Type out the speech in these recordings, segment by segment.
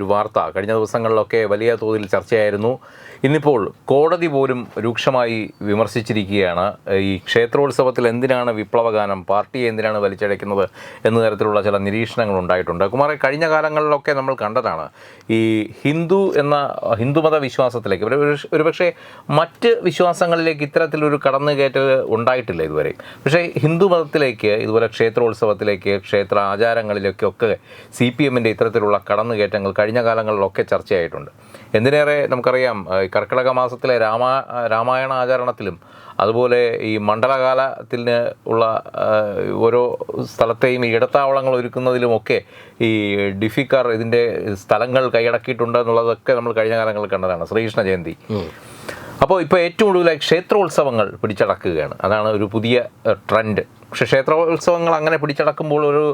ഒരു വാർത്ത. കഴിഞ്ഞ ദിവസങ്ങളിലൊക്കെ വലിയ തോതിൽ ചർച്ചയായിരുന്നു. ഇന്നിപ്പോൾ കോടതി പോലും രൂക്ഷമായി വിമർശിച്ചിരിക്കുകയാണ്. ഈ ക്ഷേത്രോത്സവത്തിൽ എന്തിനാണ് വിപ്ലവഗാനം? പാർട്ടിയെ എന്തിനാണ് വലിച്ചഴയ്ക്കുന്നത് എന്ന തരത്തിലുള്ള ചില നിരീക്ഷണങ്ങൾ ഉണ്ടായിട്ടുണ്ട്. കുമാറെ കഴിഞ്ഞ കാലങ്ങളിലൊക്കെ നമ്മൾ കണ്ടതാണ് ഈ ഹിന്ദു എന്ന ഹിന്ദുമത വിശ്വാസത്തിലേക്ക് ഒരു ഒരുപക്ഷെ മറ്റ് വിശ്വാസങ്ങളിലേക്ക് ഇത്തരത്തിലൊരു കടന്നുകയറ്റൽ ഉണ്ടായിട്ടില്ല ഇതുവരെ. പക്ഷേ ഹിന്ദുമതത്തിലേക്ക് ഇതുപോലെ ക്ഷേത്രോത്സവത്തിലേക്ക് ക്ഷേത്ര ആചാരങ്ങളിലേക്കൊക്കെ സി പി എമ്മിന്റെ ഇത്തരത്തിലുള്ള കടന്നുകയറ്റങ്ങൾ കാലങ്ങളിലൊക്കെ ചർച്ചയായിട്ടുണ്ട്. എന്തിനേറെ നമുക്കറിയാം കർക്കിടക മാസത്തിലെ രാമാ രാമായണ ആചരണത്തിലും അതുപോലെ ഈ മണ്ഡലകാലത്തിന് ഉള്ള ഓരോ സ്ഥലത്തെയും ഈ ഇടത്താവളങ്ങൾ ഒരുക്കുന്നതിലുമൊക്കെ ഈ ഡിഫിക്കാർ ഇതിന്റെ സ്ഥലങ്ങൾ കൈയടക്കിയിട്ടുണ്ട് എന്നുള്ളതൊക്കെ നമ്മൾ കഴിഞ്ഞ കാലങ്ങളിൽ കണ്ടതാണ്. ശ്രീകൃഷ്ണ ജയന്തി. അപ്പോൾ ഇപ്പോൾ ഏറ്റവും കൂടുതൽ ക്ഷേത്രോത്സവങ്ങൾ പിടിച്ചടക്കുകയാണ്. അതാണ് ഒരു പുതിയ ട്രെൻഡ് പക്ഷേ ക്ഷേത്രോത്സവങ്ങൾ അങ്ങനെ പിടിച്ചടക്കുമ്പോൾ ഒരു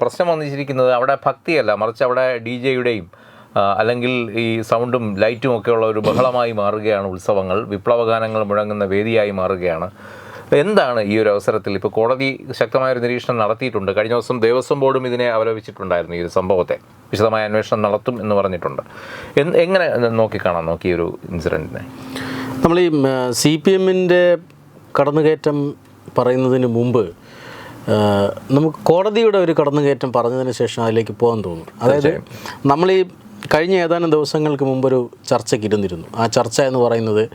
പ്രശ്നം വന്നിരിക്കുന്നത് അവിടെ ഭക്തിയല്ല. മറിച്ച് അവിടെ ഡി ജെയുടെയും അല്ലെങ്കിൽ ഈ സൗണ്ടും ലൈറ്റും ഒക്കെയുള്ള ഒരു ബഹളമായി മാറുകയാണ് ഉത്സവങ്ങൾ. വിപ്ലവഗാനങ്ങൾ മുഴങ്ങുന്ന വേദിയായി മാറുകയാണ്. എന്താണ് ഈ ഒരു അവസരത്തിൽ? ഇപ്പോൾ കോടതി ശക്തമായൊരു നിരീക്ഷണം നടത്തിയിട്ടുണ്ട്. കഴിഞ്ഞ ദിവസം ദേവസ്വം ബോർഡും ഇതിനെ അവലോപിച്ചിട്ടുണ്ടായിരുന്നു ഈ ഒരു സംഭവത്തെ. വിശദമായ അന്വേഷണം നടത്തും എന്ന് പറഞ്ഞിട്ടുണ്ട്. എങ്ങനെ നോക്കിക്കാണാം നോക്കി ഈ ഒരു ഇൻസിഡന്റിനെ നമ്മൾ ഈ സി പി എമ്മിന്റെ കടന്നുകയറ്റം പറയുന്നതിന് മുമ്പ് നമുക്ക് കോടതിയുടെ ഒരു കടന്നുകയറ്റം പറഞ്ഞതിന് ശേഷം അതിലേക്ക് പോകാൻ തോന്നും. അതായത് നമ്മൾ ഈ കഴിഞ്ഞ ഏതാനും ദിവസങ്ങൾക്ക് മുമ്പൊരു ചർച്ചയ്ക്ക് ഇരുന്നിരുന്നു. ആ ചർച്ച എന്ന് പറയുന്നത്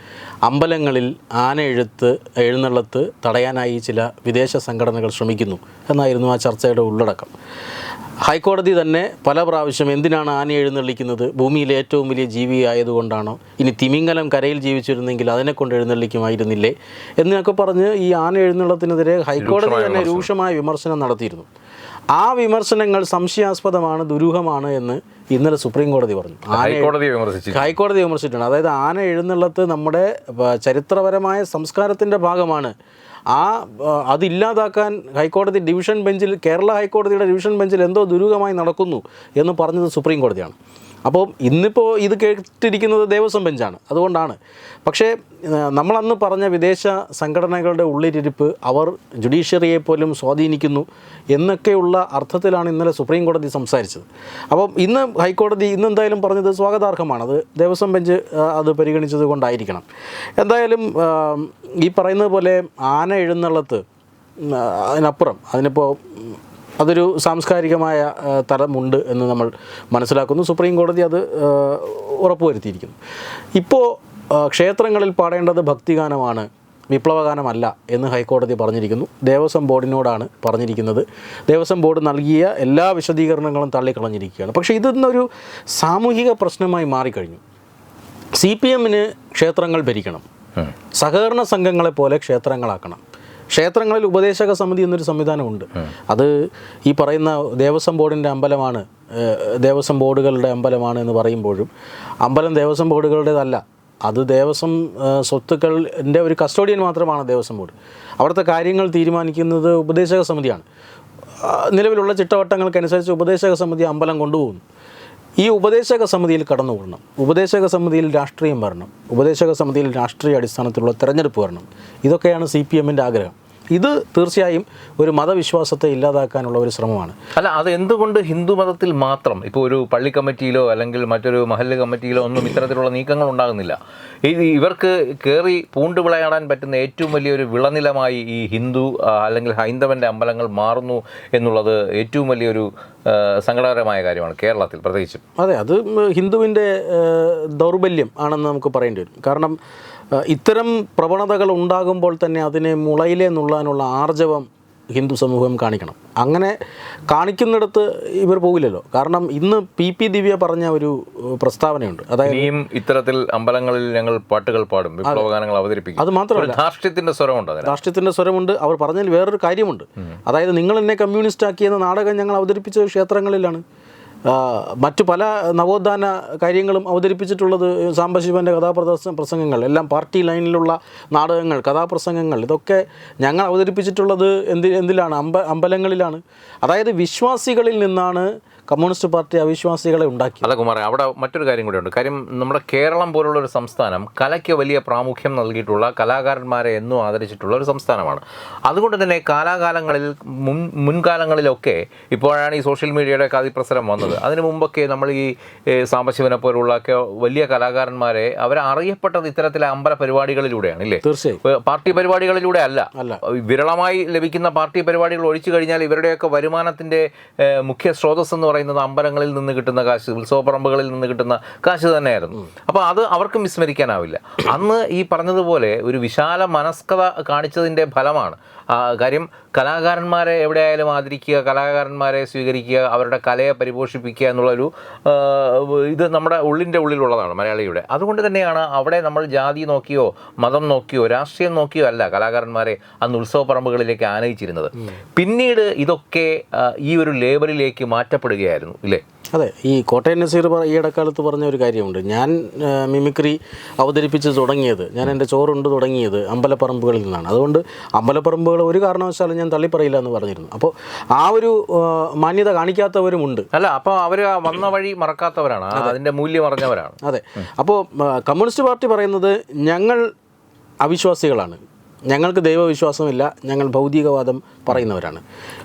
അമ്പലങ്ങളിൽ ആന എഴുത്ത് എഴുന്നള്ളത്ത് തടയാനായി ചില വിദേശ സംഘടനകൾ ശ്രമിക്കുന്നു എന്നായിരുന്നു ആ ചർച്ചയുടെ ഉള്ളടക്കം. ഹൈക്കോടതി തന്നെ പല പ്രാവശ്യം എന്തിനാണ് ആന എഴുന്നള്ളിക്കുന്നത്? ഭൂമിയിലെ ഏറ്റവും വലിയ ജീവി ആയതുകൊണ്ടാണോ? ഇനി തിമിംഗലം കരയിൽ ജീവിച്ചിരുന്നെങ്കിൽ അതിനെ കൊണ്ട് എഴുന്നള്ളിക്കുമായിരുന്നില്ലേ? എന്നൊക്കെ പറഞ്ഞ് ഈ ആന എഴുന്നള്ളത്തിനെതിരെ ഹൈക്കോടതി തന്നെ രൂക്ഷമായ വിമർശനം നടത്തിയിരുന്നു. ആ വിമർശനങ്ങൾ സംശയാസ്പദമാണ് ദുരൂഹമാണ് എന്ന് ഇന്നലെ സുപ്രീം കോടതി പറഞ്ഞു. ഹൈക്കോടതി ഹൈക്കോടതിയെ വിമർശിച്ചു ഹൈക്കോടതി വിമർശിച്ചിട്ടുണ്ട്. അതായത് ആന എഴുന്നള്ളത്ത് നമ്മുടെ ചരിത്രപരമായ സംസ്കാരത്തിന്റെ ഭാഗമാണ്. ആ, അതില്ലാതാക്കാൻ ഹൈക്കോടതി ഡിവിഷൻ ബെഞ്ചിൽ കേരള ഹൈക്കോടതിയുടെ ഡിവിഷൻ ബെഞ്ചിൽ എന്തോ ദുരൂഹമായി നടക്കുന്നു എന്ന് പറഞ്ഞത് സുപ്രീം കോടതിയാണ്. അപ്പോൾ ഇന്നിപ്പോൾ ഇത് കേട്ടിരിക്കുന്നത് ദേവസ്വം ബെഞ്ചാണ്. അതുകൊണ്ടാണ്. പക്ഷേ നമ്മളന്ന് പറഞ്ഞ വിദേശ സംഘടനകളുടെ ഉള്ളിലിരിപ്പ് അവർ ജുഡീഷ്യറിയെ പോലും സ്വാധീനിക്കുന്നു എന്നൊക്കെയുള്ള അർത്ഥത്തിലാണ് ഇന്നലെ സുപ്രീം കോടതി സംസാരിച്ചത്. അപ്പം ഇന്ന് ഹൈക്കോടതി ഇന്ന് എന്തായാലും പറഞ്ഞത് സ്വാഗതാർഹമാണ്. അത് ദേവസ്വം ബെഞ്ച് അത് പരിഗണിച്ചത് കൊണ്ടായിരിക്കണം. എന്തായാലും ഈ പറയുന്നത് പോലെ ആന എഴുന്നള്ളത്ത് അതിനപ്പുറം അതിനിപ്പോൾ അതൊരു സാംസ്കാരികമായ തലമുണ്ട് എന്ന് നമ്മൾ മനസ്സിലാക്കുന്നു. സുപ്രീം കോടതി അത് ഉറപ്പുവരുത്തിയിരിക്കുന്നു. ഇപ്പോൾ ക്ഷേത്രങ്ങളിൽ പാടേണ്ടത് ഭക്തിഗാനമാണ് വിപ്ലവഗാനമല്ല എന്ന് ഹൈക്കോടതി പറഞ്ഞിരിക്കുന്നു. ദേവസ്വം ബോർഡിനോടാണ് പറഞ്ഞിരിക്കുന്നത്. ദേവസ്വം ബോർഡ് നൽകിയ എല്ലാ വിശദീകരണങ്ങളും തള്ളിക്കളഞ്ഞിരിക്കുകയാണ്. പക്ഷേ ഇതൊന്നൊരു സാമൂഹിക പ്രശ്നമായി മാറിക്കഴിഞ്ഞു. സി പി എമ്മിന് ക്ഷേത്രങ്ങൾ ഭരിക്കണം. സഹകരണ സംഘങ്ങളെ പോലെ ക്ഷേത്രങ്ങളാക്കണം. ക്ഷേത്രങ്ങളിൽ ഉപദേശക സമിതി എന്നൊരു സംവിധാനമുണ്ട്. അത് ഈ പറയുന്ന ദേവസ്വം ബോർഡിന്റെ അമ്പലമാണ് ദേവസ്വം ബോർഡുകളുടെ അമ്പലമാണ് എന്ന് പറയുമ്പോഴും അമ്പലം ദേവസ്വം ബോർഡുകളുടേതല്ല. അത് ദേവസ്വം സ്വത്തുക്കളിന്റെ ഒരു കസ്റ്റോഡിയൻ മാത്രമാണ് ദേവസ്വം ബോർഡ്. അവിടുത്തെ കാര്യങ്ങൾ തീരുമാനിക്കുന്നത് ഉപദേശക സമിതിയാണ്. നിലവിലുള്ള ചിട്ടവട്ടങ്ങൾക്കനുസരിച്ച് ഉപദേശക സമിതി അമ്പലം കൊണ്ടുപോകുന്നു. ഈ ഉപദേശക സമിതിയിൽ കടന്നുകൂടണം ഉപദേശക സമിതിയിൽ രാഷ്ട്രീയം വരണം. ഉപദേശക സമിതിയിൽ രാഷ്ട്രീയ അടിസ്ഥാനത്തിലുള്ള തെരഞ്ഞെടുപ്പ് വരണം. ഇതൊക്കെയാണ് സി പി എമ്മിന്റെ ആഗ്രഹം. ഇത് തീർച്ചയായും ഒരു മതവിശ്വാസത്തെ ഇല്ലാതാക്കാനുള്ള ഒരു ശ്രമമാണ്. അല്ല അത് എന്തുകൊണ്ട് ഹിന്ദു മതത്തിൽ മാത്രം? ഇപ്പോൾ ഒരു പള്ളി കമ്മിറ്റിയിലോ അല്ലെങ്കിൽ മറ്റൊരു മഹല്ല് കമ്മിറ്റിയിലോ ഒന്നും ഇത്തരത്തിലുള്ള നീക്കങ്ങൾ ഉണ്ടാകുന്നില്ല. ഈ ഇവർക്ക് കയറി പൂണ്ട് വിളയാടാൻ പറ്റുന്ന ഏറ്റവും വലിയൊരു വിളനിലമായി ഈ ഹിന്ദു അല്ലെങ്കിൽ ഹൈന്ദവന്റെ അമ്പലങ്ങൾ മാറുന്നു എന്നുള്ളത് ഏറ്റവും വലിയൊരു സങ്കടകരമായ കാര്യമാണ് കേരളത്തിൽ പ്രത്യേകിച്ചും. അതെ അത് ഹിന്ദുവിന്റെ ദൗർബല്യം ആണെന്ന് നമുക്ക് പറയേണ്ടി വരും. കാരണം ഇത്തരം പ്രവണതകൾ ഉണ്ടാകുമ്പോൾ തന്നെ അതിനെ മുളയിലെ നുള്ളാനുള്ള ആർജവം ഹിന്ദു സമൂഹം കാണിക്കണം. അങ്ങനെ കാണിക്കുന്നിടത്ത് ഇവർ പോകില്ലല്ലോ. കാരണം ഇന്ന് പി പി ദിവ്യ പറഞ്ഞ ഒരു പ്രസ്താവനയുണ്ട്. അതായത് ഇനിയും ഇത്തരത്തിൽ അമ്പലങ്ങളിൽ ഞങ്ങൾ പാട്ടുകൾ പാടും വിപ്ലവഗാനങ്ങൾ അവതരിപ്പിക്കും. അത് മാത്രമല്ല ധാർഷ്ട്യത്തിന്റെ സ്വരമുണ്ട് രാഷ്ട്രീയത്തിന്റെ സ്വരമുണ്ട്. അവർ പറഞ്ഞതിൽ വേറൊരു കാര്യമുണ്ട്. അതായത് നിങ്ങൾ എന്നെ കമ്മ്യൂണിസ്റ്റ് ആക്കിയെന്ന നാടകം ഞങ്ങൾ അവതരിപ്പിച്ച ക്ഷേത്രങ്ങളിലാണ്. മറ്റു പല നവോത്ഥാന കാര്യങ്ങളും അവതരിപ്പിച്ചിട്ടുള്ളത് സാംബശിവന്റെ കഥാപ്രദർശന പ്രസംഗങ്ങൾ എല്ലാം പാർട്ടി ലൈനിലുള്ള നാടകങ്ങൾ കഥാപ്രസംഗങ്ങൾ ഇതൊക്കെ ഞങ്ങൾ അവതരിപ്പിച്ചിട്ടുള്ളത് എന്തി എന്തിലാണ്? അമ്പ അമ്പലങ്ങളിലാണ്. അതായത് വിശ്വാസികളിൽ നിന്നാണ് കമ്മ്യൂണിസ്റ്റ് പാർട്ടി അവിശ്വാസികളെ ഉണ്ടാക്കി. അല്ല കുമാറെ അവിടെ മറ്റൊരു കാര്യം കൂടിയുണ്ട് കാര്യം നമ്മുടെ കേരളം പോലുള്ള ഒരു സംസ്ഥാനം കലയ്ക്ക് വലിയ പ്രാമുഖ്യം നൽകിയിട്ടുള്ള കലാകാരന്മാരെ എന്നും ആദരിച്ചിട്ടുള്ള ഒരു സംസ്ഥാനമാണ്. അതുകൊണ്ട് തന്നെ കാലാകാലങ്ങളിൽ മുൻ മുൻകാലങ്ങളിലൊക്കെ ഇപ്പോഴാണ് ഈ സോഷ്യൽ മീഡിയയുടെ അതിപ്രസരം വന്നത്. അതിനു മുമ്പൊക്കെ നമ്മൾ ഈ സാമ്പശിവനെ സാംബശിവനെ പോലുള്ള ഒക്കെ വലിയ കലാകാരന്മാരെ അവരെ അറിയപ്പെട്ടത് ഇത്തരത്തിലെ അമ്പല പരിപാടികളിലൂടെയാണ് ഇല്ലേ? തീർച്ചയായും. പാർട്ടി പരിപാടികളിലൂടെ അല്ല. അല്ല. വിരളമായി ലഭിക്കുന്ന പാർട്ടി പരിപാടികൾ ഒഴിച്ചു കഴിഞ്ഞാൽ ഇവരുടെയൊക്കെ വരുമാനത്തിന്റെ മുഖ്യ സ്രോതസ് എന്ന് പറയുന്നത് അമ്പലങ്ങളിൽ നിന്ന് കിട്ടുന്ന കാശ് ഉത്സവപ്പറമ്പുകളിൽ നിന്ന് കിട്ടുന്ന കാശ് തന്നെയായിരുന്നു. അപ്പോൾ അത് അവർക്ക് വിസ്മരിക്കാനാവില്ല. അന്ന് ഈ പറഞ്ഞതുപോലെ ഒരു വിശാല മനസ്കത കാണിച്ചതിന്റെ ഫലമാണ് കാര്യം കലാകാരന്മാരെ എവിടെയായാലും ആദരിക്കുക കലാകാരന്മാരെ സ്വീകരിക്കുക അവരുടെ കലയെ പരിപോഷിപ്പിക്കുക എന്നുള്ളൊരു ഇത് നമ്മുടെ ഉള്ളിന്റെ ഉള്ളിലുള്ളതാണ് മലയാളിയുടെ. അതുകൊണ്ട് തന്നെയാണ് അവിടെ നമ്മൾ ജാതി നോക്കിയോ മതം നോക്കിയോ രാഷ്ട്രീയം നോക്കിയോ അല്ല കലാകാരന്മാരെ അന്ന് ഉത്സവ പറമ്പുകളിലേക്ക് ആനയിച്ചിരുന്നത് പിന്നീട് ഇതൊക്കെ ഈ ഒരു ലേബലിലേക്ക് മാറ്റപ്പെടുകയായിരുന്നു ഇല്ലേ? അതെ ഈ കോട്ടയം നസീർ പറ- ഈ ഇടക്കാലത്ത് പറഞ്ഞ ഒരു കാര്യമുണ്ട്. ഞാൻ മിമിക്രി അവതരിപ്പിച്ച് തുടങ്ങിയത് ഞാൻ എന്റെ ചോറുണ്ട് തുടങ്ങിയത് അമ്പലപ്പറമ്പുകളിൽ നിന്നാണ്. അതുകൊണ്ട് അമ്പലപ്പറമ്പുകൾ ഒരു കാരണവശാലും ഞാൻ തള്ളിപ്പറയില്ല എന്ന് പറഞ്ഞിരുന്നു. അപ്പോൾ ആ ഒരു മാന്യത കാണിക്കാത്തവരുമുണ്ട്. അല്ല അപ്പോൾ അവർ വന്ന വഴി മറക്കാത്തവരാണ്. അതിന്റെ മൂല്യം അറിഞ്ഞവരാണ്. അതെ. അപ്പോൾ കമ്മ്യൂണിസ്റ്റ് പാർട്ടി പറയുന്നത് ഞങ്ങൾ അവിശ്വാസികളാണ്. ഞങ്ങൾക്ക് ദൈവവിശ്വാസമില്ല ഞങ്ങൾ ഭൗതികവാദം പറയുന്നവരാണ്.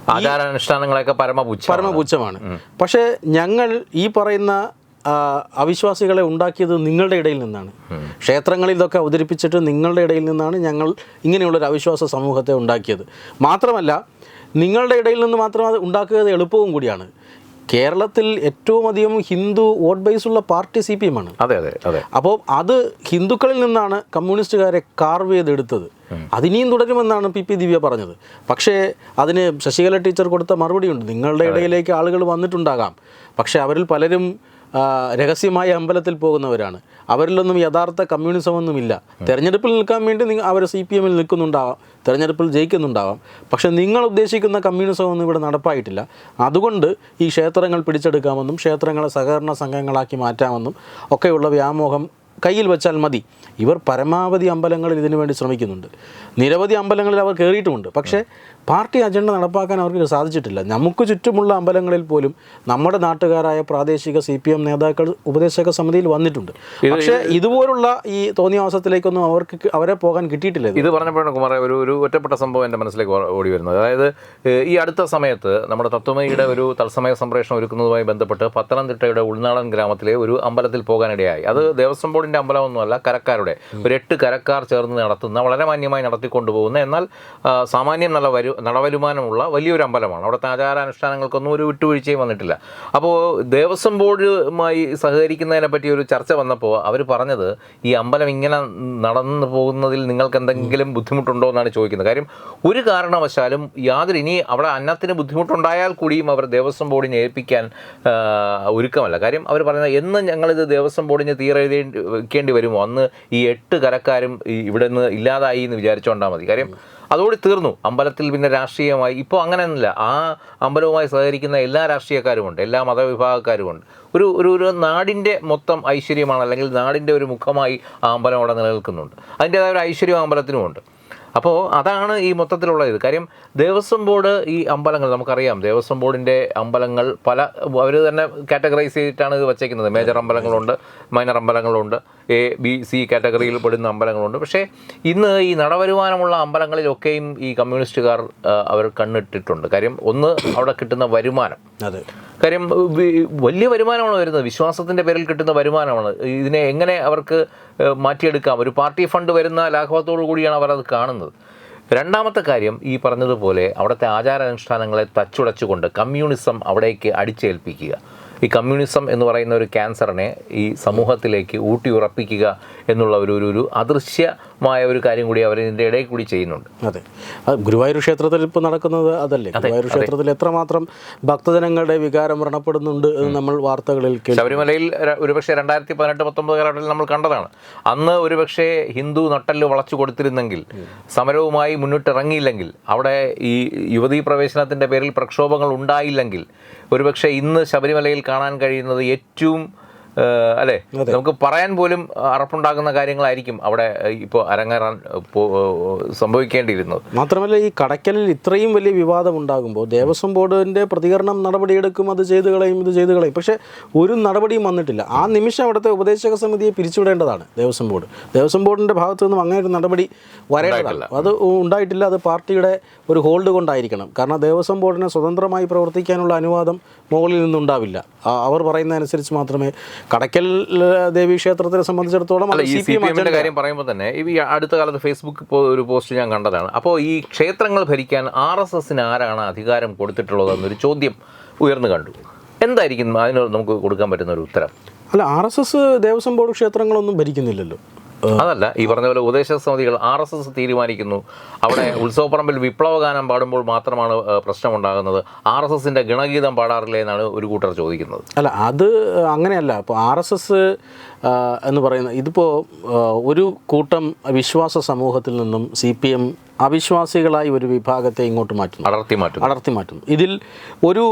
ആചാരാനുഷ്ഠാനങ്ങളൊക്കെ പരമപുച്ഛ പരമപുച്ഛമാണ് പക്ഷേ ഞങ്ങൾ ഈ പറയുന്ന അവിശ്വാസികളെ ഉണ്ടാക്കിയത് നിങ്ങളുടെ ഇടയിൽ നിന്നാണ്. ക്ഷേത്രങ്ങളിൽ ഇതൊക്കെ അവതരിപ്പിച്ചിട്ട് നിങ്ങളുടെ ഇടയിൽ നിന്നാണ് ഞങ്ങൾ ഇങ്ങനെയുള്ളൊരു അവിശ്വാസ സമൂഹത്തെ ഉണ്ടാക്കിയത്. മാത്രമല്ല നിങ്ങളുടെ ഇടയിൽ നിന്ന് മാത്രം അത് ഉണ്ടാക്കുക എളുപ്പവും കൂടിയാണ്. കേരളത്തിൽ ഏറ്റവും അധികം ഹിന്ദു വോട്ട് ബേസ് ഉള്ള പാർട്ടി സി പി എം ആണ് അതെ അതെ അതെ. അപ്പോൾ അത് ഹിന്ദുക്കളിൽ നിന്നാണ് കമ്മ്യൂണിസ്റ്റുകാരെ കാർവ് ചെയ്തെടുത്തത്. അതിനിയും തുടരുമെന്നാണ് പി പി ദിവ്യ പറഞ്ഞത്. പക്ഷേ അതിന് ശശികല ടീച്ചർ കൊടുത്ത മറുപടിയുണ്ട്. നിങ്ങളുടെ ഇടയിലേക്ക് ആളുകൾ വന്നിട്ടുണ്ടാകാം. പക്ഷേ അവരിൽ പലരും രഹസ്യമായി അമ്പലത്തിൽ പോകുന്നവരാണ്. അവരിലൊന്നും യഥാർത്ഥ കമ്മ്യൂണിസമൊന്നുമില്ല തെരഞ്ഞെടുപ്പിൽ നിൽക്കാൻ വേണ്ടി നിങ്ങൾ അവർ സി പി എമ്മിൽ നിൽക്കുന്നുണ്ടാവാം. തെരഞ്ഞെടുപ്പിൽ ജയിക്കുന്നുണ്ടാവാം. പക്ഷെ നിങ്ങൾ ഉദ്ദേശിക്കുന്ന കമ്മ്യൂണിസം ഒന്നും ഇവിടെ നടപ്പായിട്ടില്ല. അതുകൊണ്ട് ഈ ക്ഷേത്രങ്ങൾ പിടിച്ചെടുക്കാമെന്നും ക്ഷേത്രങ്ങളെ സഹകരണ സംഘങ്ങളാക്കി മാറ്റാമെന്നും ഒക്കെയുള്ള വ്യാമോഹം കയ്യിൽ വെച്ചാൽ മതി. ഇവർ പരമാവധി അമ്പലങ്ങളിൽ ഇതിനു വേണ്ടി ശ്രമിക്കുന്നുണ്ട്. നിരവധി അമ്പലങ്ങളിൽ അവർ കയറിയിട്ടുമുണ്ട് പക്ഷേ പാർട്ടി അജണ്ട നടപ്പാക്കാൻ അവർക്ക് സാധിച്ചിട്ടില്ല. നമുക്ക് ചുറ്റുമുള്ള അമ്പലങ്ങളിൽ പോലും നമ്മുടെ നാട്ടുകാരായ പ്രാദേശിക സി പി എം നേതാക്കൾ ഉപദേശക സമിതിയിൽ വന്നിട്ടുണ്ട്. പക്ഷേ ഇതുപോലുള്ള ഈ തോന്നിയാവസത്തിലേക്കൊന്നും അവർക്ക് അവരെ പോകാൻ കിട്ടിയിട്ടില്ല ഇത്. ഇത് പറഞ്ഞപ്പോഴാണ് കുമാറെ ഒരു ഒരു ഒറ്റപ്പെട്ട സംഭവം എന്റെ മനസ്സിലേക്ക് ഓടി വരുന്നത്. അതായത് ഈ അടുത്ത സമയത്ത് നമ്മുടെ തത്വമയുടെ ഒരു തത്സമയ സംപ്രേഷണം ഒരുക്കുന്നതുമായി ബന്ധപ്പെട്ട് പത്തനംതിട്ടയുടെ ഉൾനാടൻ ഗ്രാമത്തിലെ ഒരു അമ്പലത്തിൽ പോകാനിടയായി. അത് ദേവസ്വം ബോർഡിന്റെ അമ്പലമൊന്നുമല്ല കരക്കാരുടെ ഒരു എട്ട് കരക്കാർ ചേർന്ന് നടത്തുന്ന വളരെ മാന്യമായി നടത്തിക്കൊണ്ടുപോകുന്ന എന്നാൽ സാമാന്യം നല്ല വരു നടവരുമാനമുള്ള വലിയൊരു അമ്പലമാണ്. അവിടുത്തെ ആചാരാനുഷ്ഠാനങ്ങൾക്കൊന്നും ഒരു വിട്ടുവീഴ്ചയും വന്നിട്ടില്ല. അപ്പോൾ ദേവസ്വം ബോർഡുമായി സഹകരിക്കുന്നതിനെ പറ്റി ഒരു ചർച്ച വന്നപ്പോൾ അവർ പറഞ്ഞത് ഈ അമ്പലം ഇങ്ങനെ നടന്നു പോകുന്നതിൽ നിങ്ങൾക്ക് എന്തെങ്കിലും ബുദ്ധിമുട്ടുണ്ടോ എന്നാണ് ചോദിക്കുന്നത്. കാര്യം ഒരു കാരണവശാലും യാതൊരു ഇനി അവിടെ അന്നത്തിന് ബുദ്ധിമുട്ടുണ്ടായാൽ കൂടിയും അവർ ദേവസ്വം ബോർഡിനെ ഏൽപ്പിക്കാൻ ഒരുക്കമല്ല. കാര്യം അവർ പറയുന്നത് എന്ന് ഞങ്ങളിത് ദേവസ്വം ബോർഡിന് തീരെഴുതേണ്ടി വെക്കേണ്ടി വരുമോ? അന്ന് എട്ട് കരക്കാരും ഈ ഇവിടെ നിന്ന് ഇല്ലാതായി എന്ന് വിചാരിച്ചുകൊണ്ടാൽ മതി. കാര്യം അതോടെ തീർന്നു. അമ്പലത്തിൽ പിന്നെ രാഷ്ട്രീയമായി. ഇപ്പോൾ അങ്ങനെയൊന്നുമില്ല. ആ അമ്പലവുമായി സഹകരിക്കുന്ന എല്ലാ രാഷ്ട്രീയക്കാരുമുണ്ട് എല്ലാ മതവിഭാഗക്കാരുമുണ്ട്. ഒരു ഒരു ഒരു നാടിന്റെ മൊത്തം ഐശ്വര്യമാണ് അല്ലെങ്കിൽ നാടിന്റെ ഒരു മുഖമായി ആ അമ്പലം അവിടെ നിലനിൽക്കുന്നുണ്ട്. അതിന്റേതായ ഒരു ഐശ്വര്യം അമ്പലത്തിനുമുണ്ട്. അപ്പോൾ അതാണ് ഈ മൊത്തത്തിലുള്ള ഇത്. കാര്യം ദേവസ്വം ബോർഡ് ഈ അമ്പലങ്ങൾ നമുക്കറിയാം. ദേവസ്വം ബോർഡിന്റെ അമ്പലങ്ങൾ പല അവർ തന്നെ കാറ്റഗറൈസ് ചെയ്തിട്ടാണ് ഇത് വച്ചേക്കുന്നത്. മേജർ അമ്പലങ്ങളുണ്ട് മൈനർ അമ്പലങ്ങളുണ്ട്. എ ബി സി കാറ്റഗറിയിൽ പെടുന്ന അമ്പലങ്ങളുണ്ട്. പക്ഷേ ഇന്ന് ഈ നടവരുമാനമുള്ള അമ്പലങ്ങളിലൊക്കെയും ഈ കമ്മ്യൂണിസ്റ്റുകാർ അവർ കണ്ണിട്ടിട്ടുണ്ട്. കാര്യം ഒന്ന് അവിടെ കിട്ടുന്ന വരുമാനം. അതെ. കാര്യം വലിയ വരുമാനമാണ് വരുന്നത്. വിശ്വാസത്തിന്റെ പേരിൽ കിട്ടുന്ന വരുമാനമാണ്. ഇതിനെ എങ്ങനെ അവർക്ക് മാറ്റിയെടുക്കാം? ഒരു പാർട്ടി ഫണ്ട് വരുന്ന ലാഘവത്തോടു കൂടിയാണ് അവർ അത് കാണുന്നത്. രണ്ടാമത്തെ കാര്യം ഈ പറഞ്ഞതുപോലെ അവിടുത്തെ ആചാരാനുഷ്ഠാനങ്ങളെ തച്ചുടച്ചുകൊണ്ട് കമ്മ്യൂണിസം അവിടേക്ക് അടിച്ചേൽപ്പിക്കുക. ഈ കമ്മ്യൂണിസം എന്ന് പറയുന്ന ഒരു ക്യാൻസറിനെ ഈ സമൂഹത്തിലേക്ക് ഊട്ടി ഉറപ്പിക്കുക എന്നുള്ള ഒരു ഒരു ഒരു അദൃശ്യമായ ഒരു കാര്യം കൂടി അവർ ഇതിന്റെ ഇടയിൽ കൂടി ചെയ്യുന്നുണ്ട്. അതെ. അത് ഗുരുവായൂർ ക്ഷേത്രത്തിൽ ഇപ്പോൾ നടക്കുന്നത് അതല്ലേ? ഗുരുവായൂർ ക്ഷേത്രത്തിൽ എത്രമാത്രം ഭക്തജനങ്ങളുടെ വികാരം വ്രണപ്പെടുന്നുണ്ട് എന്ന് നമ്മൾ വാർത്തകളിൽ ശബരിമലയിൽ ഒരുപക്ഷെ രണ്ടായിരത്തി പതിനെട്ട് പത്തൊമ്പത് കാലഘട്ടത്തിൽ നമ്മൾ കണ്ടതാണ്. അന്ന് ഒരുപക്ഷെ ഹിന്ദു നട്ടൽ വളച്ചു കൊടുത്തിരുന്നെങ്കിൽ സമരവുമായി മുന്നിട്ടിറങ്ങിയില്ലെങ്കിൽ അവിടെ ഈ യുവതീ പ്രവേശനത്തിന്റെ പേരിൽ പ്രക്ഷോഭങ്ങൾ ഉണ്ടായില്ലെങ്കിൽ ഒരുപക്ഷെ ഇന്ന് ശബരിമലയിൽ കാണാൻ കഴിയുന്നത് ഏറ്റവും അല്ലേ? നമുക്ക് പറയാൻ പോലും അറപ്പുണ്ടാകുന്ന കാര്യങ്ങളായിരിക്കും അവിടെ ഇപ്പോൾ അരങ്ങേറാൻ സംഭവിക്കേണ്ടിയിരുന്നത്. മാത്രമല്ല ഈ കടയ്ക്കലിൽ ഇത്രയും വലിയ വിവാദം ഉണ്ടാകുമ്പോൾ ദേവസ്വം ബോർഡിന്റെ പ്രതികരണം നടപടിയെടുക്കും അത് ചെയ്തു കളയും ഇത് ചെയ്തു കളയും. പക്ഷേ ഒരു നടപടിയും വന്നിട്ടില്ല. ആ നിമിഷം അവിടുത്തെ ഉപദേശക സമിതിയെ പിരിച്ചുവിടേണ്ടതാണ് ദേവസ്വം ബോർഡ്. ദേവസ്വം ബോർഡിന്റെ ഭാഗത്തു നിന്നും അങ്ങനെ ഒരു നടപടി വരേണ്ടതല്ല അത് ഉണ്ടായിട്ടില്ല. അത് പാർട്ടിയുടെ ഒരു ഹോൾഡ് കൊണ്ടായിരിക്കണം. കാരണം ദേവസ്വം ബോർഡിനെ സ്വതന്ത്രമായി പ്രവർത്തിക്കാനുള്ള അനുവാദം മുകളിൽ നിന്നുണ്ടാവില്ല. അവർ പറയുന്നതനുസരിച്ച് മാത്രമേ കടയ്ക്കൽ ദേവി ക്ഷേത്രത്തിനെ ക്ഷേത്രത്തെ സംബന്ധിച്ചിടത്തോളം ഈ സി പി എമ്മിന്റെ കാര്യം പറയുമ്പോൾ തന്നെ ഈ അടുത്ത കാലത്ത് ഫേസ്ബുക്ക് ഒരു പോസ്റ്റ് ഞാൻ കണ്ടതാണ്. അപ്പോൾ ഈ ക്ഷേത്രങ്ങൾ ഭരിക്കാൻ ആർ എസ് എസിന് ആരാണ് അധികാരം കൊടുത്തിട്ടുള്ളത് എന്നൊരു ചോദ്യം ഉയർന്നു കണ്ടു. എന്തായിരിക്കും അതിന് നമുക്ക് കൊടുക്കാൻ പറ്റുന്ന ഒരു ഉത്തരം? അല്ല R S S Devaswom board ക്ഷേത്രങ്ങളൊന്നും ഭരിക്കുന്നില്ലല്ലോ. അതല്ല ഈ പറഞ്ഞ പോലെ ഉപദേശ സമിതികൾ ആർ എസ് എസ് തീരുമാനിക്കുന്നു. അവിടെ ഉത്സവപ്പറമ്പിൽ വിപ്ലവഗാനം പാടുമ്പോൾ മാത്രമാണ് പ്രശ്നം പ്രശ്നമുണ്ടാകുന്നത്. ആർ എസ് എസിന്റെ ഗണഗീതം പാടാറില്ല എന്നാണ് ഒരു കൂട്ടർ ചോദിക്കുന്നത്. അല്ല അത് അങ്ങനെയല്ല. ഇപ്പോൾ ആർ എസ് എസ് എന്ന് പറയുന്ന ഇതിപ്പോൾ ഒരു കൂട്ടം വിശ്വാസ സമൂഹത്തിൽ നിന്നും സി പി എം അവിശ്വാസികളായി ഒരു വിഭാഗത്തെ ഇങ്ങോട്ട് മാറ്റുന്നു. അടർത്തി മാറ്റുന്നു. അടർത്തി മാറ്റുന്നു. ഇതിൽ ഒരു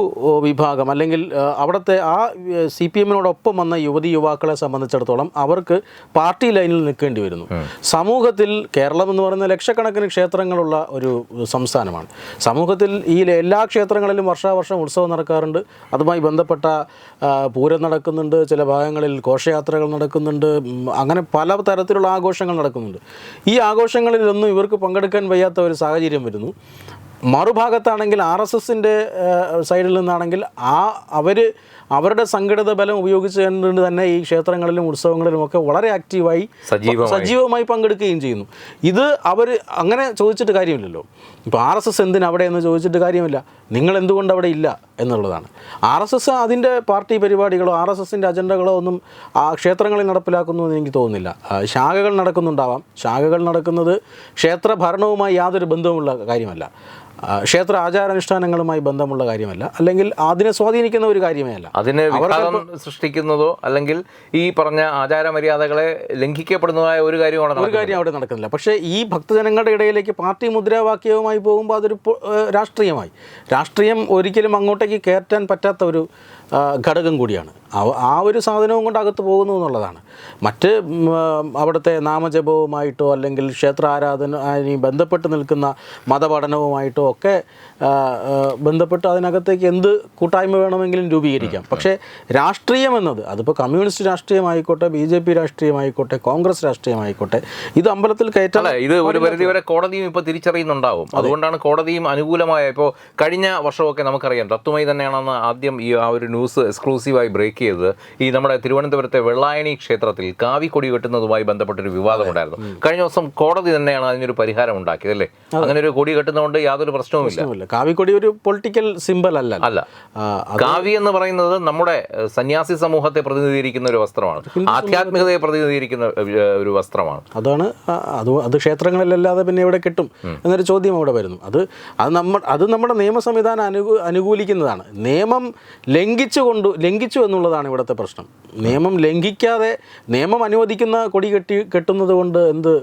വിഭാഗം അല്ലെങ്കിൽ അവിടുത്തെ ആ സി പി എമ്മിനോടൊപ്പം വന്ന യുവതി യുവാക്കളെ സംബന്ധിച്ചിടത്തോളം അവർക്ക് പാർട്ടി ലൈനിൽ നിൽക്കേണ്ടി വരുന്നു. സമൂഹത്തിൽ കേരളം എന്ന് പറയുന്ന ലക്ഷക്കണക്കിന് ക്ഷേത്രങ്ങളുള്ള ഒരു സംസ്ഥാനമാണ്. സമൂഹത്തിൽ ഈ എല്ലാ ക്ഷേത്രങ്ങളിലും വർഷാവർഷം ഉത്സവം നടക്കാറുണ്ട്. അതുമായി ബന്ധപ്പെട്ട പൂരം നടക്കുന്നുണ്ട് ചില ഭാഗങ്ങളിൽ ഘോഷയാത്രകൾ നടക്കുന്നുണ്ട് അങ്ങനെ പല തരത്തിലുള്ള ആഘോഷങ്ങൾ നടക്കുന്നുണ്ട്. ഈ ആഘോഷങ്ങളിലൊന്നും ഇവർക്ക് പങ്കെടുക്കാൻ വയ്യാത്ത ഒരു സാഹചര്യം വരുന്നു. മറുഭാഗത്താണെങ്കിൽ ആർ എസ് എസിന്റെ സൈഡിൽ നിന്നാണെങ്കിൽ ആ അവർ അവരുടെ സംഘടിത ബലം ഉപയോഗിച്ചുകൊണ്ട് തന്നെ ഈ ക്ഷേത്രങ്ങളിലും ഉത്സവങ്ങളിലും ഒക്കെ വളരെ ആക്റ്റീവായി സജീവമായി. പങ്കെടുക്കുകയും ചെയ്യുന്നു. ഇത് അവർ അങ്ങനെ ചോദിച്ചിട്ട് കാര്യമില്ലല്ലോ. ഇപ്പോൾ ആർ എസ് എസ് എന്തിന് അവിടെ എന്ന് ചോദിച്ചിട്ട് കാര്യമില്ല. നിങ്ങൾ എന്തുകൊണ്ട് അവിടെ ഇല്ല? എന്നുള്ളതാണ്. ആർ എസ് എസ് അതിന്റെ പാർട്ടി പരിപാടികളോ ആർ എസ് എസിന്റെ അജണ്ടകളോ ഒന്നും ആ ക്ഷേത്രങ്ങളിൽ നടപ്പിലാക്കുന്നു എന്ന് എനിക്ക് തോന്നുന്നില്ല. ശാഖകൾ നടക്കുന്നുണ്ടാവാം. ശാഖകൾ നടക്കുന്നത് ക്ഷേത്ര ഭരണവുമായി യാതൊരു ബന്ധവുമുള്ള കാര്യമല്ല. ക്ഷേത്ര ആചാരാനുഷ്ഠാനങ്ങളുമായി ബന്ധമുള്ള കാര്യമല്ല. അല്ലെങ്കിൽ അതിനെ സ്വാധീനിക്കുന്ന ഒരു കാര്യമേ അല്ല. അതിനെ സൃഷ്ടിക്കുന്നതോ അല്ലെങ്കിൽ ഈ പറഞ്ഞ ആചാരമര്യാദകളെ ലംഘിക്കപ്പെടുന്നതായ ഒരു കാര്യമാണ് ഒരു കാര്യം അവിടെ നടക്കുന്നില്ല. പക്ഷേ ഈ ഭക്തജനങ്ങളുടെ ഇടയിലേക്ക് പാർട്ടി മുദ്രാവാക്യവുമായി പോകുമ്പോൾ അതൊരു രാഷ്ട്രീയമായി. രാഷ്ട്രീയം ഒരിക്കലും അങ്ങോട്ടേക്ക് കയറ്റാൻ പറ്റാത്ത ഒരു ഘടകം കൂടിയാണ്. ആ ഒരു സാധനവും കൊണ്ട് അകത്ത് പോകുന്നു എന്നുള്ളതാണ്. മറ്റ് അവിടുത്തെ നാമജപവുമായിട്ടോ അല്ലെങ്കിൽ ക്ഷേത്ര ആരാധന ബന്ധപ്പെട്ട് നിൽക്കുന്ന മതപഠനവുമായിട്ടോ ഒക്കെ ബന്ധപ്പെട്ട് അതിനകത്തേക്ക് എന്ത് കൂട്ടായ്മ വേണമെങ്കിലും രൂപീകരിക്കാം. പക്ഷേ രാഷ്ട്രീയം എന്നത് അതിപ്പോൾ കമ്മ്യൂണിസ്റ്റ് രാഷ്ട്രീയമായിക്കോട്ടെ ബി ജെ പി രാഷ്ട്രീയമായിക്കോട്ടെ കോൺഗ്രസ് രാഷ്ട്രീയമായിക്കോട്ടെ ഇത് അമ്പലത്തിൽ കയറ്റാൻ ഇത് ഒരു പരിധി വരെ കോടതിയും ഇപ്പോൾ തിരിച്ചറിയുന്നുണ്ടാവും. അതുകൊണ്ടാണ് കോടതിയും അനുകൂലമായ ഇപ്പോൾ കഴിഞ്ഞ വർഷമൊക്കെ നമുക്കറിയാം തത്വമായി തന്നെയാണെന്ന് ആദ്യം ഈ ആ ഒരു ന്യൂസ് എക്സ്ക്ലൂസീവായി ബ്രേക്ക് ചെയ്തത് ഈ നമ്മുടെ തിരുവനന്തപുരത്തെ വെള്ളായണി ക്ഷേത്രത്തിൽ കാവിക്കൊടി കെട്ടുന്നതുമായി ബന്ധപ്പെട്ടൊരു വിവാദം ഉണ്ടായിരുന്നു കഴിഞ്ഞ ദിവസം കോടതി തന്നെയാണ് അതിനൊരു പരിഹാരം ഉണ്ടാക്കിയത് അല്ലേ? അങ്ങനെ ഒരു കൊടി കെട്ടുന്നതുകൊണ്ട് യാതൊരു പ്രശ്നവുമില്ല. കാവി കാവിക്കൊടി ഒരു പൊളിറ്റിക്കൽ സിമ്പൽ അല്ല. അല്ല കാവി എന്ന് പറയുന്നത് നമ്മുടെ സന്യാസി സമൂഹത്തെ പ്രതിനിധീകരിക്കുന്ന ഒരു വസ്ത്രമാണ്. ആധ്യാത്മികതയെ പ്രതിനിധീകരിക്കുന്ന ഒരു വസ്ത്രമാണ്. അതാണ് അത് അത് ക്ഷേത്രങ്ങളിലല്ലാതെ പിന്നെ ഇവിടെ കിട്ടും എന്നൊരു ചോദ്യം അവിടെ വരുന്നു. അത് അത് നമ്മൾ അത് നമ്മുടെ നിയമ സംവിധാനം അനുകൂ അനുകൂലിക്കുന്നതാണ്. നിയമം ലംഘിച്ചു കൊണ്ട് ലംഘിച്ചു എന്നുള്ളതാണ് ഇവിടുത്തെ പ്രശ്നം. നിയമം ലംഘിക്കാതെ നിയമം അനുവദിക്കുന്ന കൊടി കെട്ടി കെട്ടുന്നത് കൊണ്ട് എന്ത്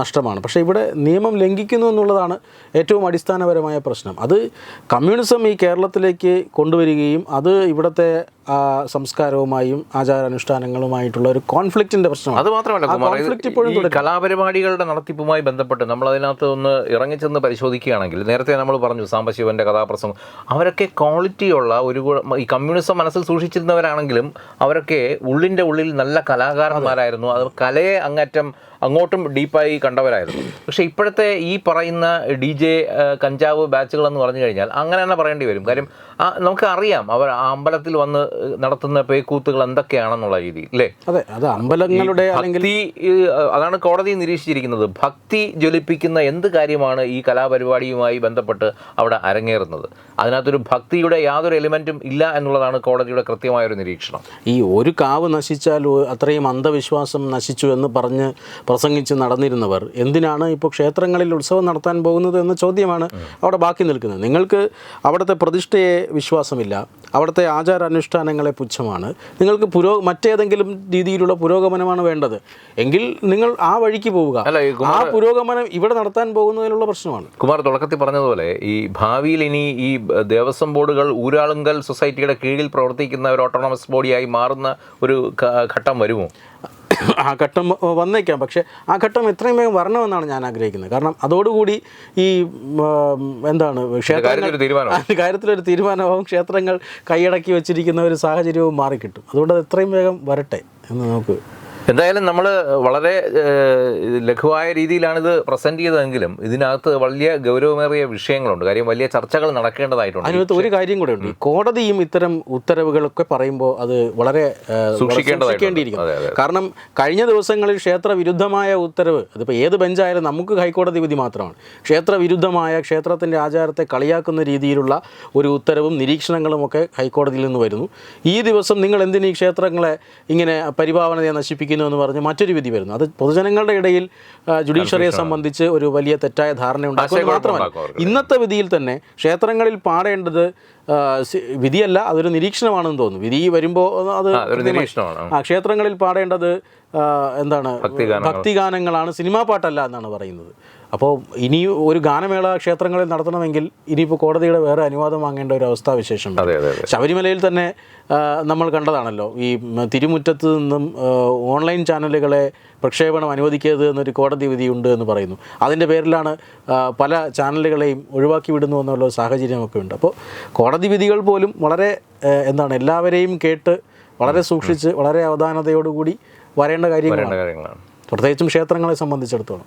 നഷ്ടമാണ്. പക്ഷേ ഇവിടെ നിയമം ലംഘിക്കുന്നു എന്നുള്ളതാണ് ഏറ്റവും അടിസ്ഥാനപരമായ പ്രശ്നം. അത് കമ്മ്യൂണിസം ഈ കേരളത്തിലേക്ക് കൊണ്ടുവരികയും അത് ഇവിടുത്തെ സംസ്കാരവുമായും ആചാരാനുഷ്ഠാനങ്ങളുമായിട്ടുള്ള ഒരു കോൺഫ്ലിക്റ്റിന്റെ പ്രശ്നം അത് മാത്രമല്ല കലാപരിപാടികളുടെ നടത്തിപ്പുമായി ബന്ധപ്പെട്ട് നമ്മൾ അതിനകത്ത് ഒന്ന് ഇറങ്ങിച്ചെന്ന് പരിശോധിക്കുകയാണെങ്കിൽ നേരത്തെ നമ്മൾ പറഞ്ഞു സാംബശിവന്റെ കഥാപ്രസംഗം അവരൊക്കെ ക്വാളിറ്റിയുള്ള ഒരു ഈ കമ്മ്യൂണിസം മനസ്സിൽ സൂക്ഷിച്ചിരുന്നവരാണെങ്കിലും അവരൊക്കെ ഉള്ളിന്റെ ഉള്ളിൽ നല്ല കലാകാരന്മാരായിരുന്നു. അത് കലയെ അങ്ങറ്റം അങ്ങോട്ടും ഡീപ്പായി കണ്ടവരായിരുന്നു. പക്ഷെ ഇപ്പോഴത്തെ ഈ പറയുന്ന ഡി ജെ കഞ്ചാവ് ബാച്ചുകളെന്ന് പറഞ്ഞു കഴിഞ്ഞാൽ അങ്ങനെ തന്നെ പറയേണ്ടി വരും. കാര്യം നമുക്ക് അറിയാം അവർ ആ അമ്പലത്തിൽ വന്ന് നടത്തുന്ന പേക്കൂത്തുകൾ എന്തൊക്കെയാണെന്നുള്ള രീതിയിൽ അല്ലേ അതെ അത് അമ്പലങ്ങളുടെ അല്ലെങ്കിൽ ഭക്തി അതാണ് കോടതി നിരീക്ഷിച്ചിരിക്കുന്നത്. ഭക്തി ജ്വലിപ്പിക്കുന്ന എന്ത് കാര്യമാണ് ഈ കലാപരിപാടിയുമായി ബന്ധപ്പെട്ട് അവിടെ അരങ്ങേറുന്നത്? അതിനകത്തൊരു ഭക്തിയുടെ യാതൊരു എലിമെന്റും ഇല്ല എന്നുള്ളതാണ് കോടതിയുടെ കൃത്യമായൊരു നിരീക്ഷണം. ഈ ഒരു കാവ് നശിച്ചാൽ അത്രയും അന്ധവിശ്വാസം നശിച്ചു എന്ന് പറഞ്ഞ് പ്രസംഗിച്ച് നടന്നിരുന്നവർ എന്തിനാണ് ഇപ്പോൾ ക്ഷേത്രങ്ങളിൽ ഉത്സവം നടത്താൻ പോകുന്നത് എന്ന ചോദ്യമാണ് അവിടെ ബാക്കി നിൽക്കുന്നത്. നിങ്ങൾക്ക് അവിടുത്തെ പ്രതിഷ്ഠയെ വിശ്വാസമില്ല. അവിടുത്തെ ആചാരാനുഷ്ഠാനങ്ങളെ പുച്ഛമാണ്. നിങ്ങൾക്ക് പുരോ മറ്റേതെങ്കിലും രീതിയിലുള്ള പുരോഗമനമാണ് വേണ്ടത്. എങ്കിൽ നിങ്ങൾ ആ വഴിക്ക് പോവുക. ആ പുരോഗമനം ഇവിടെ നടത്താൻ പോകുന്നതിലുള്ള പ്രശ്നമാണ്. കുമാർ തുടക്കത്തിൽ പറഞ്ഞതുപോലെ ഈ ഭാവിയിൽ ഇനി ഈ ദേവസ്വം ബോർഡുകൾ ഊരാളുങ്കൽ സൊസൈറ്റിയുടെ കീഴിൽ പ്രവർത്തിക്കുന്ന ഒരു ഓട്ടോണമസ് ബോഡിയായി മാറുന്ന ഒരു ഘട്ടം വരുമോ? ആ ഘട്ടം വന്നേക്കാം. പക്ഷേ ആ ഘട്ടം എത്രയും വേഗം വരണമെന്നാണ് ഞാൻ ആഗ്രഹിക്കുന്നത്. കാരണം അതോടുകൂടി ഈ എന്താണ് ക്ഷേത്രങ്ങൾ കാര്യത്തിലൊരു തീരുമാനം ആ കാര്യത്തിലൊരു തീരുമാനമാവും. ക്ഷേത്രങ്ങൾ കൈയടക്കി വെച്ചിരിക്കുന്ന ഒരു സാഹചര്യവും മാറിക്കിട്ടും. അതുകൊണ്ട് അത് എത്രയും വേഗം വരട്ടെ എന്ന് നമുക്ക് എന്തായാലും നമ്മൾ വളരെ ലഘുവായ രീതിയിലാണിത് പ്രസന്റ് ചെയ്തതെങ്കിലും ഇതിനകത്ത് വലിയ ഗൗരവമേറിയ വിഷയങ്ങളുണ്ട്. കാര്യം വലിയ ചർച്ചകൾ നടക്കേണ്ടതായിട്ടുണ്ട്. അതിനകത്ത് ഒരു കാര്യം കൂടെ ഉണ്ട്. കോടതിയും ഇത്തരം ഉത്തരവുകളൊക്കെ പറയുമ്പോൾ അത് വളരെ അതെ. കാരണം കഴിഞ്ഞ ദിവസങ്ങളിൽ ക്ഷേത്ര വിരുദ്ധമായ ഉത്തരവ് അതിപ്പോൾ ഏത് ബെഞ്ചായാലും നമുക്ക് ഹൈക്കോടതി വിധി മാത്രമാണ്. ക്ഷേത്ര വിരുദ്ധമായ ക്ഷേത്രത്തിന്റെ ആചാരത്തെ കളിയാക്കുന്ന രീതിയിലുള്ള ഒരു ഉത്തരവും നിരീക്ഷണങ്ങളും ഒക്കെ ഹൈക്കോടതിയിൽ നിന്ന് വരുന്നു. ഈ ദിവസം നിങ്ങൾ എന്തിനീ ഈ ക്ഷേത്രങ്ങളെ ഇങ്ങനെ പരിപാവനതയെ നശിപ്പിക്കുന്നു? എന്ന് പറഞ്ഞ് മറ്റൊരു വിധി വരുന്നു. അത് പൊതുജനങ്ങളുടെ ഇടയിൽ ജുഡീഷ്യറിയെ സംബന്ധിച്ച് ഒരു വലിയ തെറ്റായ ധാരണ ഉണ്ടാക്കുന്നത് മാത്രമല്ല ഇന്നത്തെ വിധിയിൽ തന്നെ ക്ഷേത്രങ്ങളിൽ പാടേണ്ടത് വിധിയല്ല അതൊരു നിരീക്ഷണമാണെന്ന് തോന്നുന്നു. വിധി വരുമ്പോൾ അത് ആ. ക്ഷേത്രങ്ങളിൽ പാടേണ്ടത് എന്താണ് ഭക്തിഗാനങ്ങളാണ് സിനിമാ പാട്ടല്ല എന്നാണ് പറയുന്നത്. അപ്പോൾ ഇനി ഒരു ഗാനമേള ക്ഷേത്രങ്ങളിൽ നടത്തണമെങ്കിൽ ഇനിയിപ്പോൾ കോടതിയുടെ വേറെ അനുവാദം വാങ്ങേണ്ട ഒരു അവസ്ഥാവിശേഷം ശബരിമലയിൽ തന്നെ നമ്മൾ കണ്ടതാണല്ലോ ഈ തിരുമുറ്റത്ത് നിന്നും ഓൺലൈൻ ചാനലുകളെ പ്രക്ഷേപണം അനുവദിക്കരുത് എന്നൊരു കോടതി വിധിയുണ്ട് എന്ന് പറയുന്നു. അതിന്റെ പേരിലാണ് പല ചാനലുകളെയും ഒഴിവാക്കി വിടുന്നു എന്നുള്ള സാഹചര്യമൊക്കെ ഉണ്ട്. അപ്പോൾ കോടതി വിധികൾ പോലും വളരെ എന്താണ് എല്ലാവരെയും കേട്ട് വളരെ സൂക്ഷിച്ച് വളരെ അവധാനതയോടുകൂടി വരേണ്ട കാര്യങ്ങളാണ്. പ്രത്യേകിച്ചും ക്ഷേത്രങ്ങളെ സംബന്ധിച്ചിടത്തോളം.